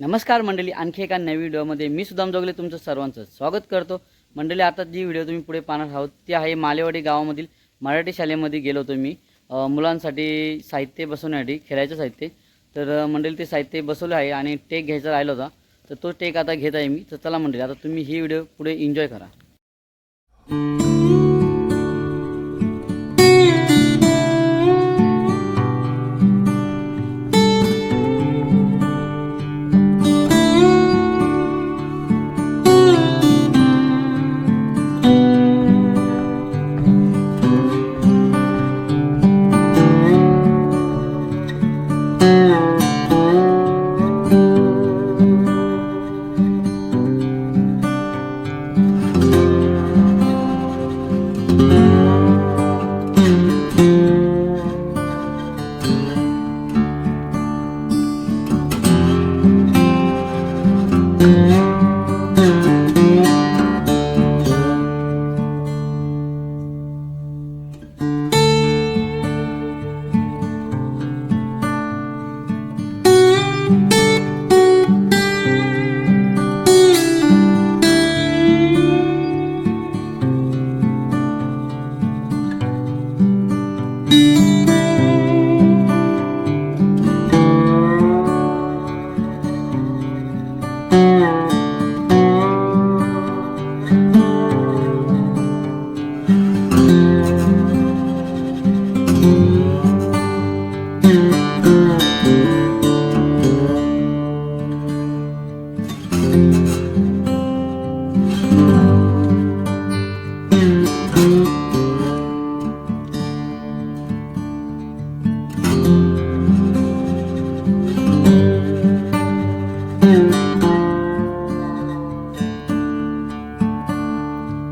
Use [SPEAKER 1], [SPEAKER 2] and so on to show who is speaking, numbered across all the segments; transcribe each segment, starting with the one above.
[SPEAKER 1] नमस्कार मंडळी आणखी एका नवीन व्हिडिओमध्ये मी सुदाम जोगले तुमचं सर्वांचं स्वागत करतो. मंडळी आता जी व्हिडिओ तुम्ही पुढे पाहणार आहोत ती आहे मालेवाडी गावामधील मराठी शाळेमध्ये गेलो होतो मी. मुलांसाठी साहित्य बसवण्यासाठी खेळायचं साहित्य. तर मंडळी ते साहित्य बसवलं आहे आणि टेक घ्यायचा राहिला होता. तर तो टेक आता घेत आहे मी. तर चला मंडळी आता तुम्ही ही व्हिडिओ पुढे एन्जॉय करा.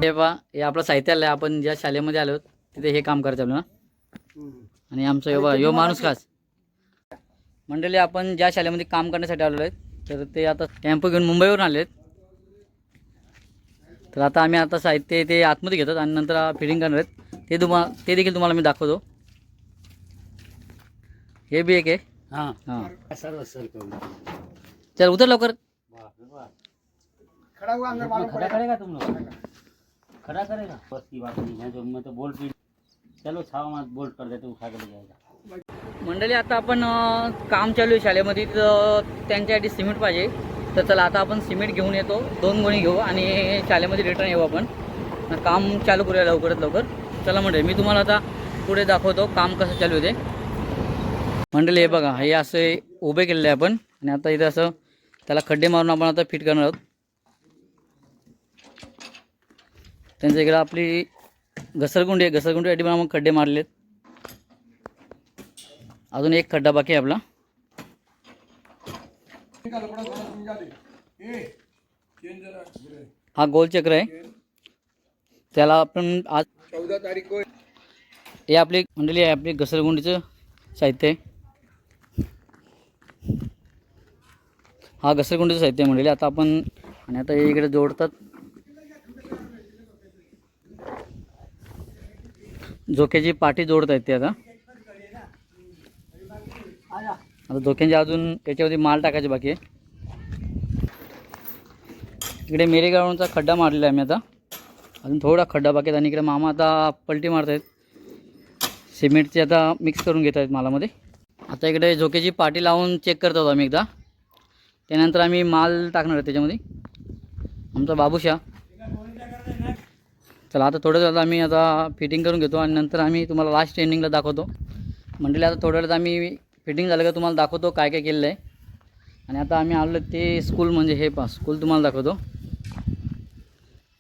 [SPEAKER 1] हे पहा हे आपलं साहित्य आलं आपण ज्या शाळेमध्ये आलो तिथे हे काम करायचं आपलं ना आणि आमचं यो माणूस खास. मंडळी आपण ज्या शाळेमध्ये काम करण्यासाठी आलेलो आहेत तर ते आता टेंपो घेऊन मुंबईवरून आले आहेत तर आता आम्ही आता साहित्य ते आतमध्ये घेतात आणि नंतर फिटिंग करणार आहेत. ते तुम्हाला ते देखील तुम्हाला मी दाखवतो. हे बी एक आहे.
[SPEAKER 2] हाँ.
[SPEAKER 1] हाँ.
[SPEAKER 2] सर को
[SPEAKER 1] चल उतर लवकर.
[SPEAKER 2] खड़ा हुआ अंदर मालूम खड़ा करेगा तुम लोग? खड़ा करेगा? बस की बात नहीं है जो मैं तो बोल्ट भी चलो छावा मत बोल्ट कर देते उठाकडे के
[SPEAKER 1] मंडळी आता आपण काम चालू आहे शाळेमध्ये तर त्यांच्यासाठी सिमेंट पाहिजे. तर चला आता आपण सिमेंट घेऊन येतो. दोन गोणी घेऊ आणि शाळेमध्ये रिटर्न येऊ आपण. काम चालू करूया लवकरात लवकर. चला मंडळी मी तुम्हाला आता पुढे दाखवतो काम कसं चालू आहे ते. मंडळी हे बघा हे असे उभे केलेले आहे आपण. आणि आता इथं असं त्याला खड्डे मारून आपण आता फिट करणार आहोत. त्यांच्या इकडं आपली घसरगुंडी आहे घसरगुंडीसाठी पण आपण खड्डे मारले आहेत अजून एक खड्डा बाकी आहे आपला. हा गोल चक्र आहे. त्याला आपण आज
[SPEAKER 2] चौदह तारीख
[SPEAKER 1] हे आपली मंडळी आहे आपली घसरगुंडीचं साहित्य आहे. हा घसरगुंडीचं साहित्य मंडळी. आता आपण आणि आता इकडे जोडतात. झोक्याची पाठी जोडत आहेत ते आता. आता धोक्यांचे अजून त्याच्यावरती माल टाकायचे बाकी आहे. इकडे मेरेगावचा खड्डा मारलेला आहे मी आता. अजून थोडा खड्डा बाकी आणि इकडे मामा आता पलटी मारत आहेत सिमेंटची आता मिक्स करून घेत आहेत मालामध्ये. आता इकडे झोक्याची पाटी लावून चेक करत आहोत आम्ही एकदा. त्यानंतर आम्ही माल टाकणार आहे त्याच्यामध्ये. आमचा बाबूशा. चला आता थोड्या वेळात आम्ही आता फिटिंग करून घेतो आणि नंतर आम्ही तुम्हाला लास्ट एंडिंगला दाखवतो. मंडळी आता थोड्या वेळात आम्ही फिटिंग झालं का तुम्हाला दाखवतो काय काय केलेलं आहे. आणि आता आम्ही आलो ते स्कूल म्हणजे हे पा स्कूल तुम्हाला दाखवतो.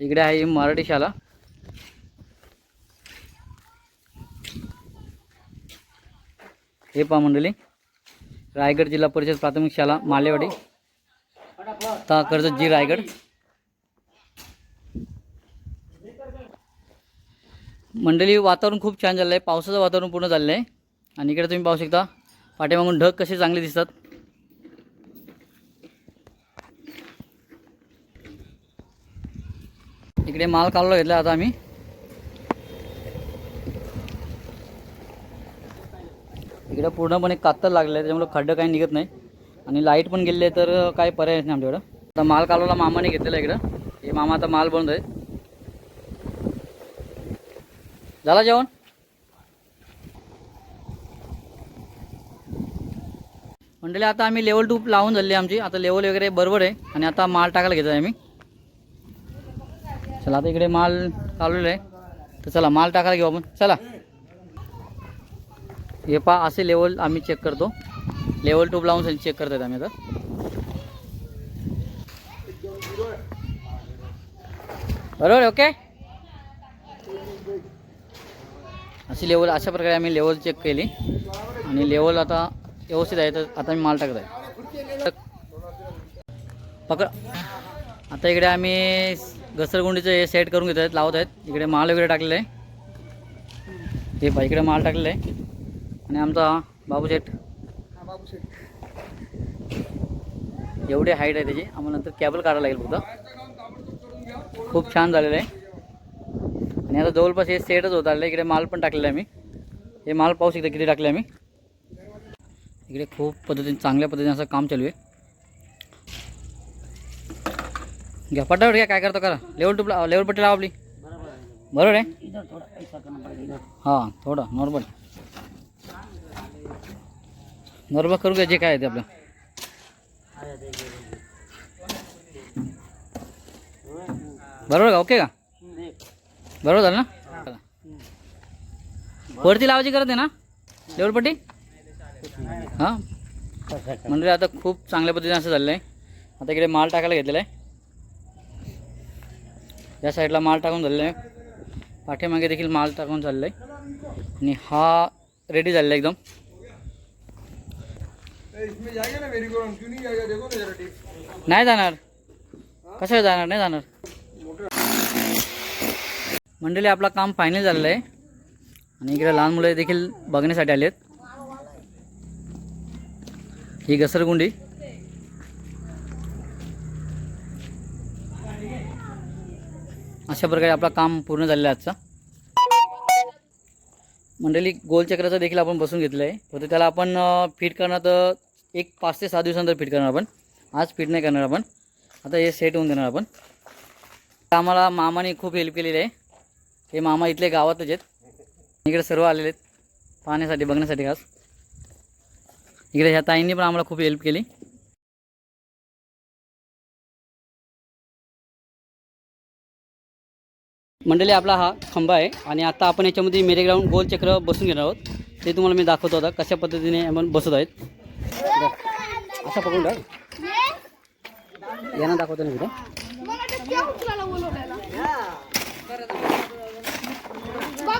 [SPEAKER 1] इकडे आहे मराठी शाळा. हे पहा मंडळी रायगड जिल्हा परिषद प्राथमिक शाळा मालेवाडी. ता कर्जत जी रायगड. मंडळी वातावरण खूप छान झालं आहे पावसाचं वातावरण पूर्ण झालेलं आहे आणि इकडे तुम्ही पाहू शकता पाठीमागून ढग कसे चांगले दिसतात. इकडे माल काढला घेतला आता आम्ही. इकडे पूर्णपणे कातर लागलं आहे त्याच्यामुळे खड्डं काही निघत नाही. आणि लाइट पण गेले तर काय पर्याय नाही आमच्याकडं. आता माल कालवला मामाने घेतलेला आहे इकडं. हे मामा आता माल बनत आहे झाला जेवण? मंडळी आता आम्ही लेवल टू लावून झाली आमची. आता लेवल वगैरे बरोबर आहे. आणि आता माल टाकायला घेतो आहे आम्ही. चला आता इकडे माल चालवलेला आहे. तर चला माल टाकायला घेऊ आपण. चला. हे पा असे लेवल आम्ही चेक करतो. लेवल टूप लावून चेक करतात आम्ही आता. बरोबर ओके अशी लेवल अशा प्रकारे आम्ही लेवल चेक केली. आणि लेवल आता व्यवस्थित आहे तर आता मी माल टाकत आहे पकड. आता इकडे आम्ही घसरगुंडीचं हे सेट करून घेत आहेत लावत आहेत. इकडे माल वगैरे टाकलेलं आहे. हे पहा इकडे माल टाकलेलं आहे. आणि आमचा बाबू सेट एवढी हाईट आहे त्याची. आम्हाला नंतर कॅबल काढायला लागेल फक्त. खूप छान झालेलं आहे. आणि आता जवळपास हे सेटच होत. आलं इकडे माल पण टाकलेला आहे मी. हे माल पाऊस इकडे किती टाकले आम्ही. इकडे खूप पद्धतीने चांगल्या पद्धतीने असं काम चालू आहे. घ्या पटापट घ्या काय करतो करा. लेवल टू लेवल पट्टी लावा आपली.
[SPEAKER 2] बरोबर आहे?
[SPEAKER 1] हां थोडं नॉर्मल नॉर्मल करू घ्या जे काय आहे ते आपलं? बरोबर का? ओके का? बरोबर झालं ना? वरती लावायची करत आहे ना? लेवल हां? म्हणजे आता खूप चांगल्या पद्धतीने असं झालेलं आहे. आता इकडे माल टाकायला घेतलेला आहे. या साईडला माल टाकून झालेला आहे. पाठीमागे देखील माल टाकून झालेला आहे. आणि हा रेडी झालेला आहे एकदम.
[SPEAKER 3] नाही
[SPEAKER 1] जाणार. कसं जाणार? नाही जाणार. मंडळी आपला काम फायनल झालेलं आहे आणि इकडे लहान मुलं देखील बघण्यासाठी आले आहेत ही घसरगुंडी. अशा प्रकारे आपला काम पूर्ण झालेलं आहे आजचा. मंडळी गोलचक्राचं देखील आपण बसून घेतलं आहे फक्त त्याला आपण फिट करणार तर एक पाच ते सहा दिवसानंतर फिट करणार आपण. आज फिट नाही करणार आपण. आता हे सेट होऊन देणार आपण. आम्हाला मामाने खूप हेल्प केलेली आहे. हे मामा इथले गावातच आहेत. इकडे सर्व आलेले आहेत पाहण्यासाठी बघण्यासाठी खास. इकडे ह्या ताईंनी पण आम्हाला खूप हेल्प केली. मंडळी आपला हा खंबा आहे आणि आता आपण याच्यामध्ये मेरे ग्राउंड गोल चक्र बसून घेणार आहोत. ते तुम्हाला मी दाखवतो आता कशा पद्धतीने आपण बसत आहेत. असं पकडून टाक. यांना दाखवतो ना तिथं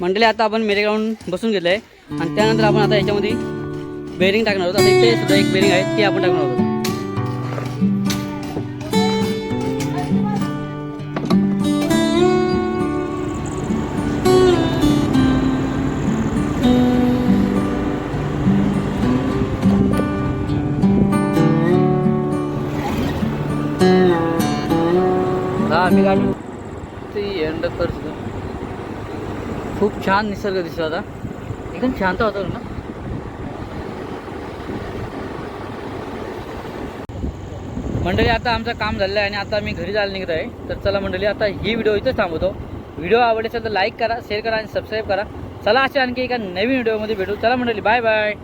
[SPEAKER 1] मंडळी आता आपण मेरे ग्राउंड बसून घेतलं आहे आणि त्यानंतर आपण आता याच्यामध्ये बेरिंग टाकणार आहोत. आता इथे सुद्धा एक बेरिंग आहे ती आपण टाकणार आहोत. खूप छान निसर्ग दिसला आता एकदम शांत होतं ना. मंडळी आता आमचं काम झालेलं आहे आणि आता मी घरी जायला निघत आहे तर चला मंडळी आता ही व्हिडिओ इथंच थांबवतो. व्हिडिओ आवडले असेल तर लाईक करा शेअर करा आणि सबस्क्राईब करा. चला अशा आणखी एका नवीन व्हिडिओमध्ये भेटू. चला मंडळी बाय बाय